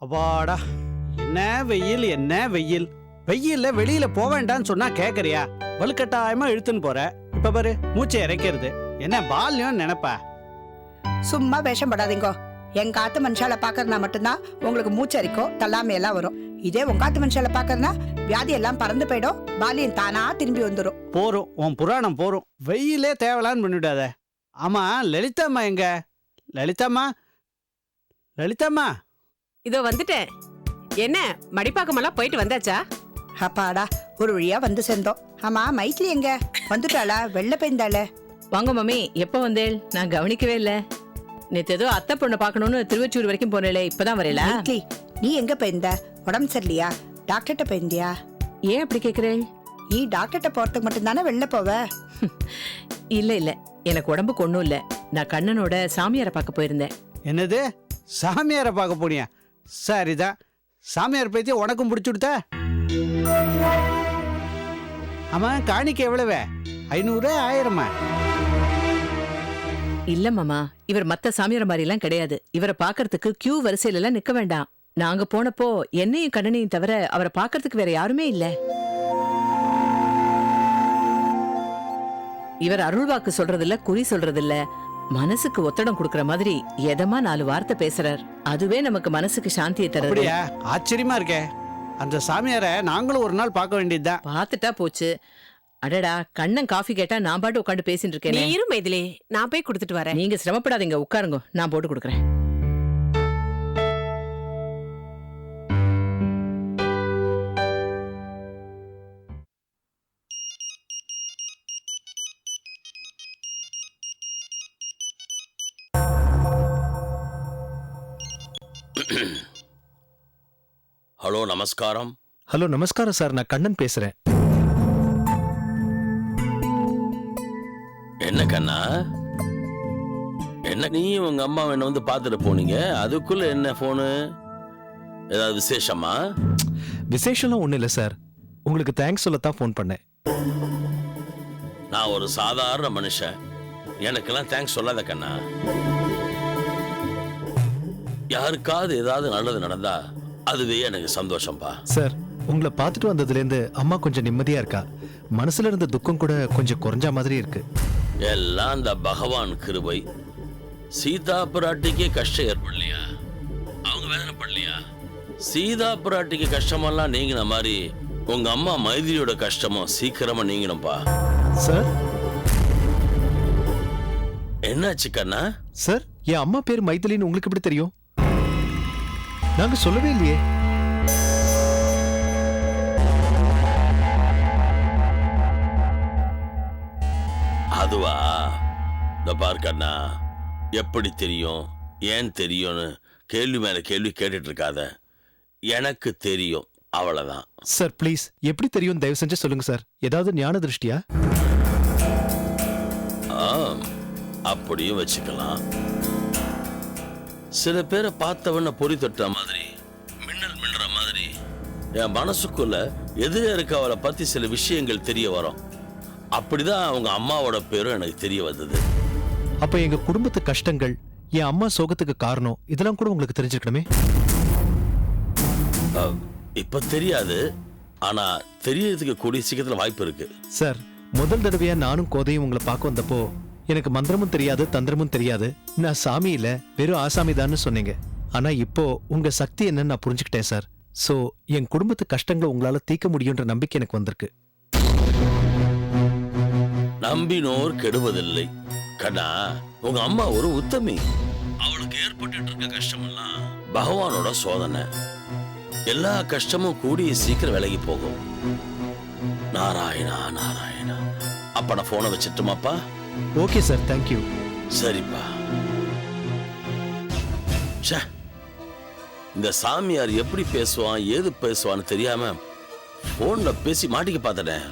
அப்பாடா என்ன வெயில் என்ன வெயில்? வெயில்ல வெளியில போக வேண்டாம்னு சொன்னா கேக்குறியா? வலுக்கட்டாயமா இழுத்துன்னு போற. இப்ப பாரு மூச்சை இறைக்கிறது. என்ன பால்யம் நினைப்பா? சும்மா வேஷம் படாதீங்கோ. எங்க காத்து மனுஷால பாக்குறதுனா மட்டும்தான் உங்களுக்கு மூச்சரிக்கும் தள்ளாமை எல்லாம் வரும். இதே உங்க காத்து மனுஷால பாக்குறதுனா வியாதி எல்லாம் பறந்து போயிடும். பாலியம் தானா திரும்பி வந்துடும் போறோம் உன் புராணம் போறோம் வெயிலே தேவலான்னு பண்ணிவிடாத ஆமா லலிதாம்மா எங்க? லலிதாம்மா? லலிதாம்மா? இதோ வந்துட்டேன். என்ன மடிப்பாக்கமெல்லாம் போயிட்டு வந்தாச்சா? அப்பாடா ஒரு வழியா வந்து சேர்ந்தோம். ஆமா மைத்லி எங்க? வந்துட்டாளா? வெள்ள பெய்ந்தாளே வாங்க மம்மி எப்ப வந்தேள்? நான் கவனிக்கவே இல்ல. நேத்து ஏதோ அத்தை பொண்ணை பார்க்கணும்னு திருவச்சூர் வரைக்கும் போனேளே இப்பதான் வரல மைத்லி நீ எங்க பெய்ந்த உடம்பு சரியில்லையா? டாக்டர்கிட்ட பெய்ந்தியா ஏன் அப்படி கேக்குறேள்? நீ டாக்டர்கிட்ட போறதுக்கு மட்டும்தானே வெளில போவ? இல்ல இல்ல. எனக்கு உடம்புக்கு ஒண்ணும் இல்ல. நான் கண்ணனோட சாமியாரை பார்க்க போயிருந்தேன். என்னது? சாமியாரை பார்க்க போனியா? சரிதான் சாமியார் பேத்தி உனக்கும் பிடிச்சி கொடுத்த? ஆமாம் காணிக்க எவ்வளவு? ஐநூறு ஆயிரமா? இல்ல மாமா. இவர் மத்த சாமியார் மாதிரி எல்லாம் கிடையாது. இவரை பார்க்கறதுக்கு கியூ வரிசையில எல்லாம் நிக்க வேண்டாம். நாங்க போனப்போ என்னையும் கண்ணனையும் தவிர அவரை பார்க்கறதுக்கு வேற யாருமே இல்ல. இவர் அருள்வாக்கு சொல்றது இல்ல குறி சொல்றது இல்ல மனசுக்கு ஒத்தடம் கொடுக்கற மாதிரி எதமா நாலு வார்த்தை பேசுறார். அதுவே நமக்கு மனசுக்கு சாந்தியை தருது. அப்படியா? ஆச்சரியமா இருக்கே. அந்த சாமியாரை நாங்களும் ஒரு நாள் பார்க்க வேண்டியதுதான் பார்த்துட்டா போச்சு. அடடா கண்ணன் காஃபி கேட்டா நான் பாட்டு உட்காந்து பேசிட்டு நீ இருக்கேனே இரு மைதிலி. நான் போய் கொடுத்துட்டு வரேன். நீங்க சிரமப்படாதீங்க உட்காருங்க. நான் போட்டு கொடுக்குறேன். நமஸ்காரம். ஹலோ நமஸ்காரம் சார். நான் கண்ணன் பேசுறேன். என்ன கண்ணா? என்ன நீ உங்க அம்மா என்ன வந்து பார்த்துட்டு போனீங்க? அதுக்குள்ள என்ன போனு ஏதாவது விசேஷமா? விசேஷம்லாம் ஒன்றும் இல்லை சார். உங்களுக்கு தேங்க்ஸ் சொல்லத்தான் ஃபோன் பண்ணேன். நான் ஒரு சாதாரண மனுஷன். எனக்கெல்லாம் தேங்க்ஸ் சொல்லாத கண்ணா. யாருக்காவது ஏதாவது நல்லது நடந்தா அதுவே எனக்கு சந்தோஷம்பா. சார் உங்களை பார்த்துட்டு வந்ததுலேருந்து அம்மா கொஞ்சம் நிம்மதியா இருக்கா? மனசுல இருந்த துக்கம் கூட கொஞ்சம் குறைஞ்ச மாதிரி இருக்கு. எல்லாம் அந்த பகவான் கிருபை. சீதா பிராட்டிக்கே கஷ்டம் ஏற்படலையா? அவங்க வேதனை படலையா சீதா பிராட்டிக்கு கஷ்டமெல்லாம் நீங்கின மாதிரி உங்க அம்மா மைதிலியோட கஷ்டமும் சீக்கிரமா நீங்கணும்பா சார்? என்னாச்சு கண்ணா? சார் என் அம்மா பேர் மைதிலின்னு உங்களுக்கு எப்படி தெரியும்? நாங்க சொல்லவே இல்லையே. அதுவா? இந்த பார் கண்ணா எப்படி தெரியும்? ஏன் தெரியும்னு கேள்வி மேல கேள்வி கேட்டுட்டு இருக்காத எனக்கு தெரியும் அவ்வளவுதான். சார் ப்ளீஸ் எப்படி தெரியும்? தயவு செஞ்சு சொல்லுங்க சார். ஏதாவது ஞான திருஷ்டியா? அப்படியும் வச்சுக்கலாம். சில பேரை பார்த்தவன பொறி தொட்ட மாதிரி மின்னல் மின்னுற மாதிரி. என் மனசுக்குள்ள எதிரே இருக்கவளை பத்தி சில விஷயங்கள் தெரிய வரும். அப்படிதான் அவங்க அம்மாவோட பேரும் எனக்கு தெரிய வந்தது. அப்ப எங்க குடும்பத்து கஷ்டங்கள் என் அம்மா சோகத்துக்கு காரணம் இதெல்லாம் கூட உங்களுக்கு தெரிஞ்சிருக்கணுமே? இப்ப தெரியாது. ஆனா தெரியறதுக்கு கூடிய சீக்கிரத்துல வாய்ப்பு இருக்கு. சார் முதல் தடவையா நானும் கோதையும் உங்களை பார்க்க வந்தப்போ எனக்கு மந்திரமும் தெரியாது தந்திரமும் தெரியாது. நான் சாமி இல்ல வெறும் ஆசாமிதான்னு சொன்னீங்க. ஆனா இப்போ உங்க சக்தி என்னன்னு நான் புரிஞ்சுக்கிட்டேன் சார். சோ என் குடும்பத்து கஷ்டங்களை உங்களால தீர்க்க முடியுன்ற நம்பிக்கை எனக்கு வந்திருக்கு. நம்பினோர் கெடுவதில்லை. கண்ணா உங்க அம்மா ஒரு உத்தமி. அவளுக்கு ஏற்பட்டு இருக்க கஷ்டமெல்லாம் பகவானோட சோதனை. எல்லா கஷ்டமும் கூடிய சீக்கிரம் விலகி போகும். நாராயணா நாராயணா. அப்ப நான் போனை வச்சிட்டுமாப்பா? ஓகே சார் தேங்க்யூ சரிப்பா. ச்சே, இந்த சாமியார் எப்படி பேசுவான் ஏது பேசுவான்னு தெரியாம போன்ல பேசி மாட்டிக்க பார்த்துட்டேன்.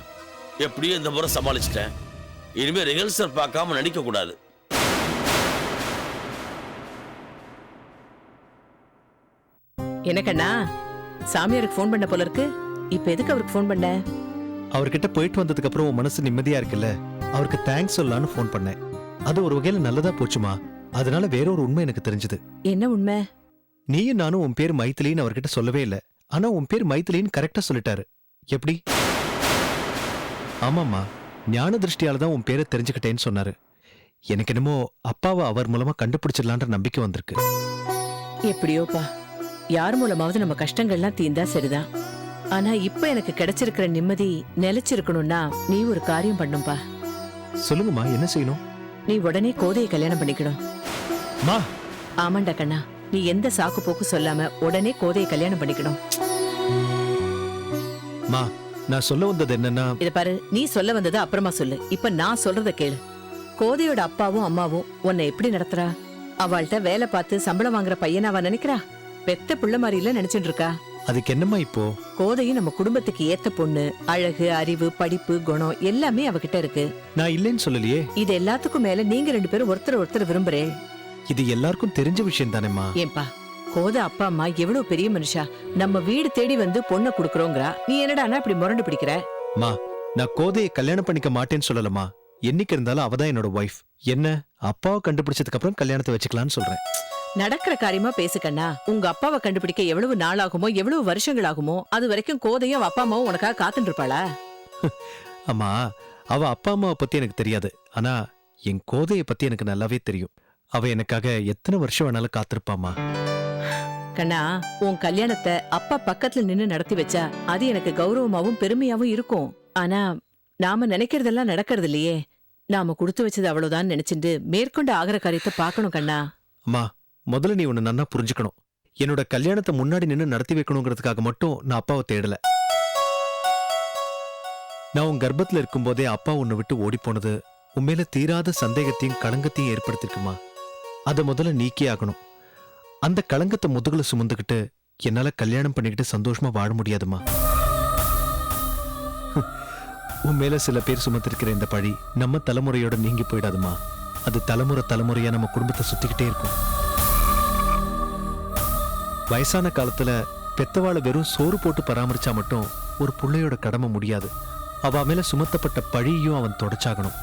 எப்படியோ இந்த முறை சமாளிச்சிட்டேன். இனிமே ரிஹர்சல் பார்க்காம நடிக்க கூடாது. என்ன கண்ணா சாமியாருக்கு ஃபோன் பண்ண போல இருக்கு. இப்ப எதுக்கு அவருக்கு ஃபோன் பண்ண? அவர்கிட்ட போயிட்டு வந்ததுக்கு அப்புறம் உன் மனசு நிம்மதியா இருக்குல்ல? அவருக்கு தேங்க்ஸ் சொல்லலான்னு ஃபோன் பண்ணேன். அது ஒரு வகையில நல்லதா போச்சுமா? அதனால வேற ஒரு உண்மை எனக்கு தெரிஞ்சது. என்ன உண்மை? நீயும் நானும் உன் பேர் மைத்திலின்னு அவர்கிட்ட சொல்லவே இல்லை. ஆனா உன் பேர் மைத்திலின்னு கரெக்டா சொல்லிட்டாரு. எப்படி? ஆமாம்மா. ஞான திருஷ்டியால தான் உன் பேரை தெரிஞ்சுக்கிட்டேன்னு சொன்னாரு. எனக்கு என்னமோ அப்பாவை அவர் மூலமா கண்டுபிடிச்சிடலான்ற நம்பிக்கை வந்திருக்கு. எப்படியோப்பா. யார் மூலமாவது நம்ம கஷ்டங்கள்லாம் தீந்தா சரிதான். ஆனா இப்ப எனக்கு கிடைச்சிருக்கிற நிம்மதி நிலைச்சிருக்கணும்னா நீ ஒரு காரியம் பண்ணும்பா. சொல்லுங்கம்மா என்ன செய்யணும்? நீ உடனே கோதையை கல்யாணம் பண்ணிக்கணும் மா. ஆமாண்டா கண்ணா நீ எந்த சாக்கு போக்கு சொல்லாம உடனே கோதையை கல்யாணம் பண்ணிக்கணும் மா நான் சொல்ல வந்தது என்னன்னா இத பாரு நீ சொல்ல வந்தது அப்புறமா சொல்லு. இப்ப நான் சொல்றத கேளு. கோதையோட அப்பாவும் அம்மாவும் உன்னை எப்படி நடத்துறா? அவள்கிட்ட வேலை பார்த்து சம்பளம் வாங்குற பையனா அவ நினைக்கிறா? பெத்த பிள்ளை மாதிரி இல்ல நினைச்சிட்டு இருக்கா? அதுக்கு என்னம்மா இப்போ? கோதையும் நம்ம குடும்பத்துக்கு ஏத்த பொண்ணு அழகு அறிவு படிப்பு குணம் எல்லாமே அவகிட்ட இருக்கு. நான் இல்லைன்னு சொல்லலையே. இது எல்லாத்துக்கும் மேல நீங்க ரெண்டு பேரும் ஒருத்தர் ஒருத்தர் விரும்புறேன் இது எல்லாருக்கும் தெரிஞ்ச விஷயம் தானேம்மா. ஏன்பா கோதை அப்பா அம்மா எவ்வளவு பெரிய மனுஷா? நம்ம வீடு தேடி வந்து பொண்ணை குடுக்கறோங்கிறா. நீ என்னடான்னா இப்படி முரண்டு பிடிக்கிற? மா நான் கோதையை கல்யாணம் பண்ணிக்க மாட்டேன்னு சொல்லலமா என்னைக்கு இருந்தாலும் அவ தான் என்னோட ஒய்ஃப் என்ன அப்பாவை கண்டுபிடிச்சதுக்கு அப்புறம் கல்யாணத்தை வச்சுக்கலாம்னு சொல்றேன். நடக்கிற காரியமா பேசு கண்ணா. உங்க அப்பாவை கண்டுபிடிக்க எவ்வளவு நாள் ஆகுமோ எவ்வளவு வருஷங்கள் ஆகுமோ அது வரைக்கும் கோதையும் அப்பா அம்மாவும் உனக்காக காத்துட்டு இருப்பாளா அம்மா அவ அப்பா அம்மாவை பத்தி எனக்கு தெரியாது. ஆனா என் கோதையை பத்தி எனக்கு நல்லாவே தெரியும். அவ எனக்காக எத்தனை வருஷம் வேணாலும் காத்திருப்பாமா கண்ணா உன் கல்யாணத்தை அப்பா பக்கத்துல நின்னு நடத்தி வச்சா அது எனக்கு கௌரவமாவும் பெருமையாவும் இருக்கும். ஆனா நாம நினைக்கிறதெல்லாம் நடக்கிறது இல்லையே. நாம கொடுத்து வச்சது அவ்வளவுதான் நினைச்சிட்டு மேற்கொண்டு ஆகிற காரியத்தை பார்க்கணும் கண்ணா. அம்மா முதல்ல நீ ஒன்னு நன்னா புரிஞ்சுக்கணும். என்னோட கல்யாணத்தை முன்னாடி நின்னு நடத்தி வைக்கணுங்கிறதுக்காக மட்டும் நான் அப்பாவை தேடல. நான் உன் கர்ப்பத்துல இருக்கும்போதே அப்பா உன்னை விட்டு ஓடி போனது உண்மையில தீராத சந்தேகத்தையும் களங்கத்தையும் ஏற்படுத்திருக்குமா? அதை முதல்ல நீக்கே ஆகணும். அந்த களங்கத்தை முதுகுல சுமந்துக்கிட்டு என்னால கல்யாணம் பண்ணிக்கிட்டு சந்தோஷமா வாழ முடியாதுமா? உன் மேல சில பேர் சுமத்திருக்கிற இந்த பழி நம்ம தலைமுறையோட நீங்கி போயிடாதுமா? அது தலைமுறை தலைமுறையா நம்ம குடும்பத்தை சுத்திக்கிட்டே இருக்கும். வயசான காலத்துல பெத்தவாளை வெறும் சோறு போட்டு பராமரிச்சா மட்டும் ஒரு புள்ளையோட கடமை முடியாது. அவ மேல சுமத்தப்பட்ட பழியையும் அவன் தொடச்சாகணும்.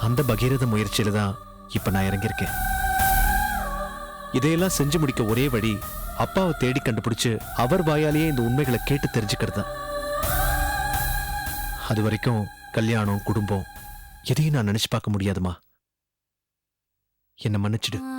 அந்த பகீரத முயற்சியில தான் இப்ப நான் இறங்கியிருக்கேன். இதையெல்லாம் செஞ்சு முடிக்க ஒரே வழி அப்பாவை தேடி கண்டுபிடிச்சு அவர் வாயாலேயே இந்த உண்மைகளை கேட்டு தெரிஞ்சுக்கிறது தான். அது வரைக்கும் கல்யாணம் குடும்பம் எதையும் நான் நினைச்சு பார்க்க முடியாதுமா. என்னை மன்னிச்சிடு.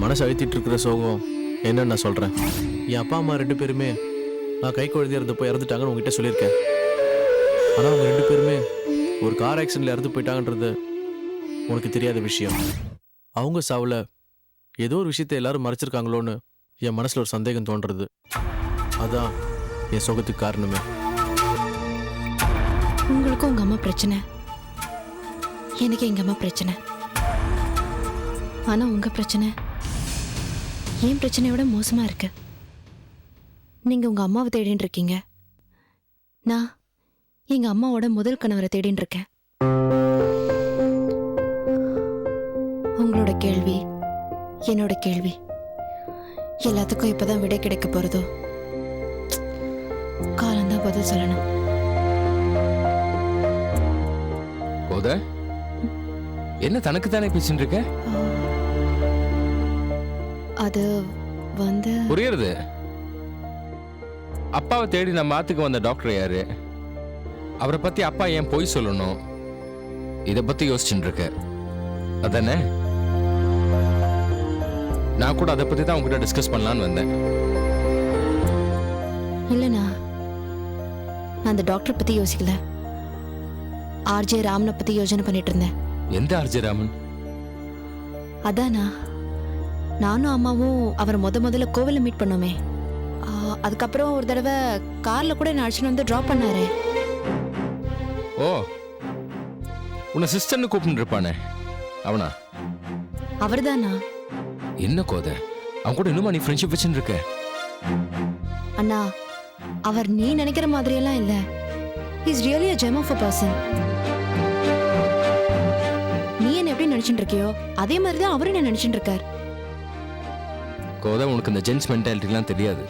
என் மனசு அழுத்திட்டு இருக்கிற சோகம். என்னன்னு நான் சொல்கிறேன் என் அப்பா அம்மா ரெண்டு பேருமே நான் கை குழந்தையா இருந்தப்போ இறந்துட்டாங்கன்னு உங்ககிட்ட சொல்லியிருக்கேன். ஆனால் அவங்க ரெண்டு பேருமே ஒரு கார் ஆக்சிடென்ட்ல இறந்து போயிட்டாங்கன்றது உனக்கு தெரியாத விஷயம். அவங்க சாவில் ஏதோ ஒரு விஷயத்தை எல்லாரும் மறைச்சிருக்காங்களோன்னு என் மனசில் ஒரு சந்தேகம் தோன்றது அதான் என் சோகத்துக்கு காரணமே. உங்களுக்கும் உங்க அம்மா பிரச்சனை. எனக்கு எங்க அம்மா பிரச்சனை? ஆனா உங்க பிரச்சனை? என் பிரச்சனையோட மோசமா இருக்கு. நீங்க உங்க அம்மாவை தேடின்னு இருக்கீங்க. நான் எங்க அம்மாவோட முதல் கணவரை தேடின்னு இருக்கேன். உங்களோட கேள்வி என்னோட கேள்வி. எல்லாத்துக்கும் இப்பதான் விடை கிடைக்க போறதோ? காலம்தான் பதில் சொல்லணும். கோத என்ன தனக்கு தானே பேசிட்டு இருக்க அது வந்து புரியுறது? அப்பாவை தேடி நம்ம ஆத்துக்கு வந்த டாக்டர் யாரு? அவரை பத்தி அப்பா ஏன் பொய் சொல்லணும்? இத பத்தி யோசிச்சுட்டு இருக்க அதானே? நான் கூட அதை பத்தி தான் உங்ககிட்ட டிஸ்கஸ் பண்ணலான்னு வந்தேன். இல்லைண்ணா. நான் அந்த டாக்டர் பத்தி யோசிக்கல. ஆர்ஜே ராமனை பத்தி யோசனை பண்ணிட்டு இருந்தேன். எந்த ஆர்ஜே ராமன்? அதானா நானும் அம்மாவும் அவரை முத முதல்ல கோவில மீட் பண்ணோமே. அதுக்கப்புறம் ஒரு தடவை கார்ல கூட என்ன அழைச்சிட்டு வந்து ட்ராப் பண்ணாரு. ஓ உன்னை சிஸ்டர்னு கூப்பிட்டு இருப்பானே. அவனா? அவர்தானா? என்ன கோதை? அவன் கூட இன்னுமா நீ ஃப்ரெண்ட்ஷிப் வச்சுன்னு இருக்க? அண்ணா அவர் நீ நினைக்கிற மாதிரியெல்லாம் இல்ல. Is really a gem of a person நீ என்ன எப்படி நினைச்சிட்டு இருக்கியோ அதே மாதிரி தான் அவரும் என்ன நினைச்சிட்டு இருக்கார். கோதை உனக்கு இந்த ஜென்ஸ் மென்டாலிட்டிலாம் தெரியாது.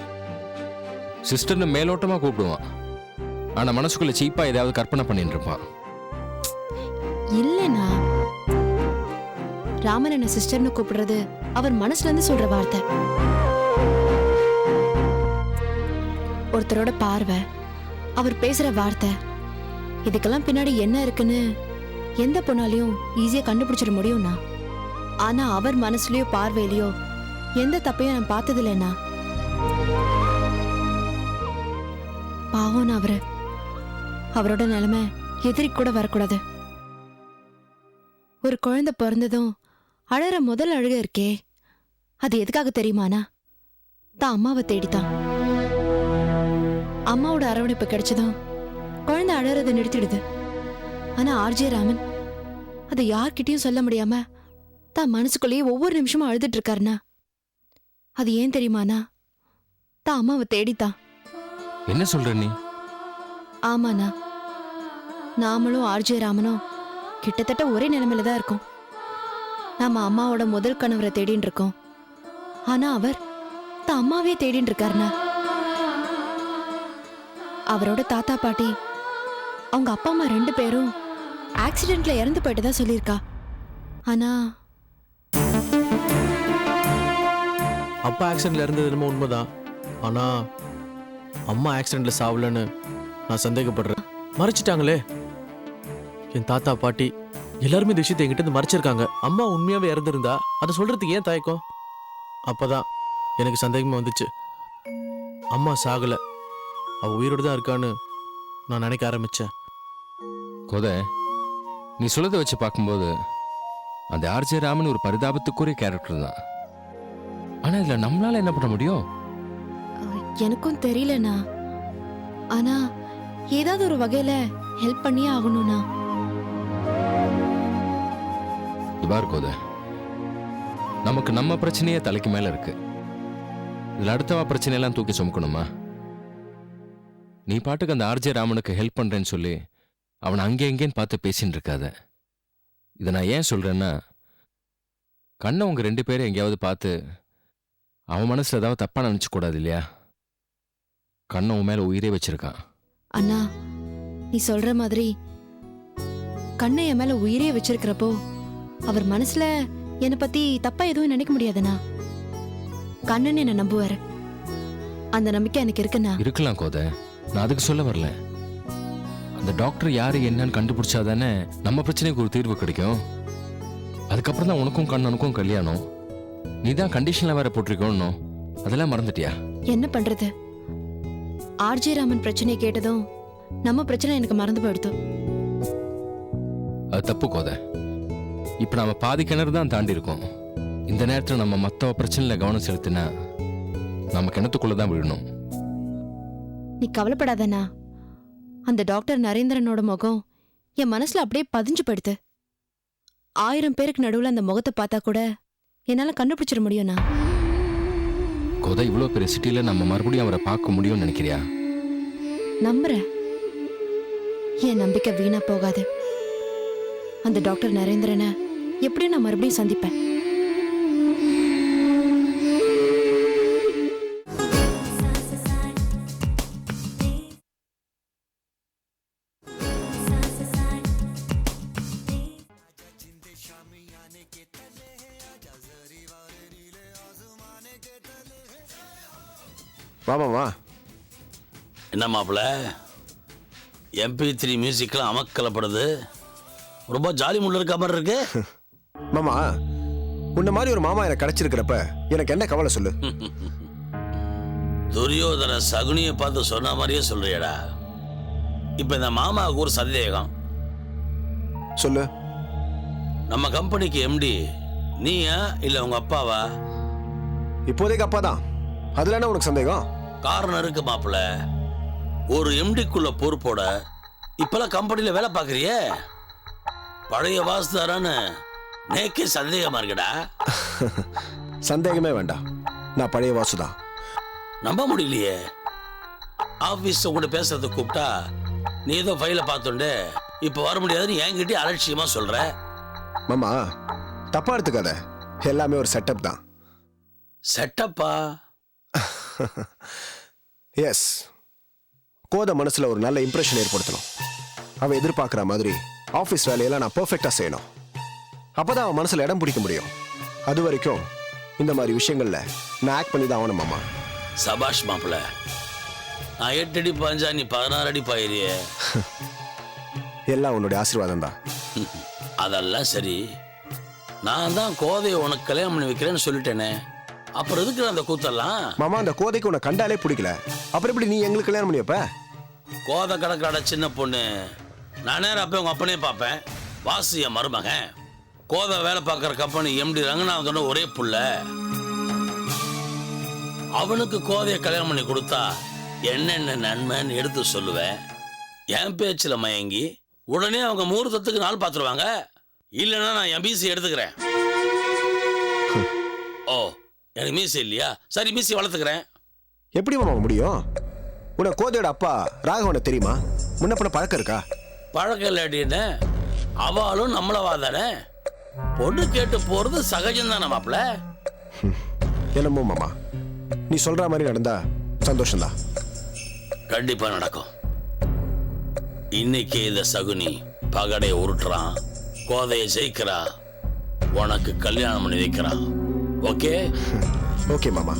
சிஸ்டர்னு மேலோட்டமா கூப்பிடுவான். ஆனா மனசுக்குள்ள சீப்பா ஏதாவது கற்பனை பண்ணிட்டு இருப்பான். இல்லைண்ணா ராமன் என்ன சிஸ்டர்னு கூப்பிடுறது அவர் மனசுல இருந்து சொல்ற வார்த்தை. ஒருத்தரோட பார்வை அவர் பேசுற வார்த்தை இதுக்கெல்லாம் பின்னாடி என்ன இருக்குன்னு எந்த பொண்ணாலையும் ஈஸியா கண்டுபிடிச்சிட முடியும்னா? ஆனா அவர் மனசுலயோ பார்வையிலையோ எந்த தப்பையும் நான் பார்த்தது இல்லைண்ணா பாவம் அவரு. அவரோட நிலைமை எதிரி கூட வரக்கூடாது. ஒரு குழந்தை பிறந்ததும் அழற முதல் அழுக இருக்கே. அது எதுக்காக தெரியுமானா தான் அம்மாவை தேடித்தான். அம்மாவோட அரவணைப்பு கிடைச்சதும் குழந்தை அழறதை நிறுத்திடுது. ஆனா ஆர்ஜே ராமன் அதை யார்கிட்டயும் சொல்ல முடியாம தான் மனசுக்குள்ளேயே ஒவ்வொரு நிமிஷமும் அழுதுட்டு இருக்காருண்ணா. அது ஏன் தெரியுமானா? தான் அம்மாவை தேடித்தான் என்ன சொல்ற நீ? ஆமாண்ணா. நாமளும் ஆர்ஜே ராமனும் கிட்டத்தட்ட ஒரே நிலைமையில தான் இருக்கோம். நாம அம்மாவோட முதல் கணவரை தேடின்னு இருக்கோம். ஆனா அவர் தான் அம்மாவே தேடின்னு இருக்காருண்ணா. அவரோட தாத்தா பாட்டி அவங்க அப்பா அம்மா ரெண்டு பேரும் ஆக்சிடென்ட்ல இறந்து போயிட்டதா சொல்லியிருக்கா. ஆனா அப்பா ஆக்சிடெண்ட்ல இருந்தது என்னமோ உண்மைதான். ஆனா அம்மா ஆக்சிடெண்ட்ல சாவலன்னு நான் சந்தேகப்படுறேன். மறைச்சிட்டாங்களே. என் தாத்தா பாட்டி எல்லாருமே இந்த விஷயத்தை என்கிட்ட மறைச்சிருக்காங்க. அம்மா உண்மையாவே இறந்துருந்தா அதை சொல்றதுக்கு ஏன் தயக்கம்? அப்பதான் எனக்கு சந்தேகமா வந்துச்சு. அம்மா சாகல. அவ உயிரோடு தான் இருக்கான்னு நான் நினைக்க ஆரம்பிச்சேன். கோதை நீ சொல்லதை வச்சு பார்க்கும்போது அந்த ஆர்ஜே ராமன் ஒரு பரிதாபத்துக்குரிய கேரக்டர் தான். ஆனா இதுல நம்மளால என்ன பண்ண முடியும்? எனக்கும் தெரியலண்ணா. ஆனா ஏதாவது ஒரு வகையில ஹெல்ப் பண்ணியே ஆகணும்ண்ணா. இவ்வாறு கோதை நமக்கு நம்ம பிரச்சனையே தலைக்கு மேல இருக்கு. இதுல அடுத்தவா பிரச்சனையெல்லாம் தூக்கி சுமக்கணுமா? நீ பாட்டுக்கு அந்த ஆர்ஜே ராமனுக்கு ஹெல்ப் பண்றேன்னு சொல்லி அவனை அங்கே எங்கேன்னு பார்த்து பேசின்னு இருக்காத. இதை நான் ஏன் சொல்றேன்னா கண்ணை உங்க ரெண்டு பேரும் எங்கேயாவது பார்த்து அவன் மனசுல ஏதாவது தப்பா நினைச்சு கூடாது இல்லையா? கண்ணை உன் மேல உயிரே வச்சிருக்கான். அண்ணா நீ சொல்ற மாதிரி கண்ணை என் மேல உயிரே வச்சிருக்கிறப்போ அவர் மனசுல என்னை பத்தி தப்பா எதுவும் நினைக்க முடியாதுண்ணா. கண்ணன் என்ன நம்புவாரு. அந்த நம்பிக்கை எனக்கு இருக்குண்ணா. இருக்கலாம் கோதை. நான் அதுக்கு சொல்ல வரல. அந்த டாக்டர் யாரு என்னன்னு கண்டுபிடிச்சாதானே நம்ம பிரச்சனைக்கு ஒரு தீர்வு கிடைக்கும். அதுக்கப்புறம் தான் உனக்கும் கண்ணனுக்கும் கல்யாணம். நீ தான் கண்டிஷன்ல வேற போட்டிருக்கணும் அதெல்லாம் மறந்துட்டியா? என்ன பண்றது? ஆர்ஜே ராமன் பிரச்சனையை கேட்டதும் நம்ம பிரச்சனை எனக்கு மறந்து போயிடுத்து. அது தப்பு கோதை. இப்ப நாம பாதி கிணறு தான் தாண்டி இருக்கோம். இந்த நேரத்துல நம்ம மத்த பிரச்சனையில கவனம் செலுத்தினா நம்ம கிணத்துக்குள்ள தான் விழணும். நீ கவலைப்படாதண்ணா. அந்த டாக்டர் நரேந்திரனோட முகம் என் மனசுல அப்படியே பதிஞ்சு படுத்து ஆயிரம் பேருக்கு நடுவுல அந்த முகத்தை பார்த்தா கூட என்னால கண்டுபிடிச்சிட முடியும்ண்ணா கோதை இவ்வளோ பெரிய சிட்டில நம்ம மறுபடியும் அவரை பார்க்க முடியும்னு நினைக்கிறியா? நம்புறேன் என் நம்பிக்கை வீணா போகாது. அந்த டாக்டர் நரேந்திரனை எப்படியும் நான் மறுபடியும் சந்திப்பேன். வாமா வா. என்ன மாப்பிள்ள? எம்பி த்ரீ மியூசிக்லாம் அமக்கலப்படுது. ரொம்ப ஜாலி முள்ள இருக்க மாதிரி இருக்கு. மாமா உன்ன மாதிரி ஒரு மாமா எனக்கு கிடைச்சிருக்கிறப்ப எனக்கு என்ன கவலை சொல்லு? துரியோதன சகுனியை பார்த்து சொன்ன மாதிரியே சொல்றியடா. இப்ப இந்த மாமாவுக்கு ஒரு சந்தேகம். சொல்லு. நம்ம கம்பெனிக்கு எம்டி நீயா இல்ல உங்க அப்பாவா? இப்போதைக்கு அப்பா தான். அதுல என்ன உனக்கு சந்தேகம்? காரணம் இருக்கு மாப்பிள ஒரு எம்டிக்குள்ள பொறுப்போட இப்பெல்லாம் கம்பெனில வேலை பார்க்கறியே? பழைய வாசுதாரான்னு நேக்கே சந்தேகமா இருக்குடா. சந்தேகமே வேண்டாம். நான் பழைய வாசுதான் நம்ப முடியலையே. ஆபீஸ்ல கூட பேசுறத கூப்பிட்டா நீ ஏதோ ஃபைல பார்த்துண்டு இப்ப வர முடியாதுன்னு என்கிட்ட அலட்சியமா சொல்ற. மாமா தப்பா எடுத்துக்காத. எல்லாமே ஒரு செட்டப் தான். செட்டப்பா எஸ் கோத மனசுல ஒரு நல்ல இம்ப்ரெஷன் ஏற்படுத்தணும். அவ எதிர்பார்க்குற மாதிரி ஆஃபீஸ் வேலையெல்லாம் நான் பெர்ஃபெக்டா செய்யணும். அப்பதான் அவன் மனசுல இடம் பிடிக்க முடியும். அது வரைக்கும் இந்த மாதிரி விஷயங்கள்ல நான் ஆக்ட் பண்ணி தான் ஆகணும் மாமா. சபாஷ் மாப்பிள நான் எட்டு அடி பாஞ்சா நீ பதினாறு அடி பாயிரியே எல்லாம் உன்னுடைய ஆசீர்வாதம் தான். அதெல்லாம் சரி. நான் தான் கோதையை உனக்கு கல்யாணம் பண்ணி வைக்கிறேன்னு சொல்லிட்டேனே. அப்புறம் எதுக்கு அந்த கூத்தெல்லாம்? மாமா அந்த கோதைக்கு உன்னை கண்டாலே பிடிக்கல. அப்புறம் எப்படி நீ எங்களுக்கு கல்யாணம் பண்ணி வைப்ப? கோதை கடற்கரை சின்ன பொண்ணு. நான் நேரம் அப்போ உங்க அப்பனே பார்ப்பேன். வாசு என் மருமகன். கோதை வேலை பார்க்குற கம்பெனி எம்டி ரங்கநாதனோட ஒரே புள்ள. அவனுக்கு கோதையை கல்யாணம் பண்ணி கொடுத்தா என்னென்ன நன்மைன்னு எடுத்து சொல்லுவேன். என் பேச்சில் மயங்கி உடனே அவங்க முகூர்த்தத்துக்கு நாள் பார்த்துருவாங்க. இல்லைன்னா நான் என் மீசி எடுத்துக்கிறேன். எனக்கு மீசி இல்லையா? சரி மீசி வளர்த்துக்கிறேன். எப்படி மாமா முடியும்? உனக்கு கோதையோட அப்பா ராகவனை தெரியுமா? முன்ன பின்ன பழக்கம் இருக்கா? பழக்கம் இல்லாட்டின்னு அவளும் நம்மளவா தானே? பொண்ணு கேட்டு போறது சகஜம் தானே மாப்பிள என்னமோ மாமா. நீ சொல்ற மாதிரி நடந்தா சந்தோஷம்தான் கண்டிப்பா நடக்கும். இன்னைக்கு இந்த சகுனி பகடைய உருட்டுறான் கோதையை ஜெயிக்கிறா உனக்கு கல்யாணம் பண்ணி வைக்கிறான். ஓகே ஓகே மாமா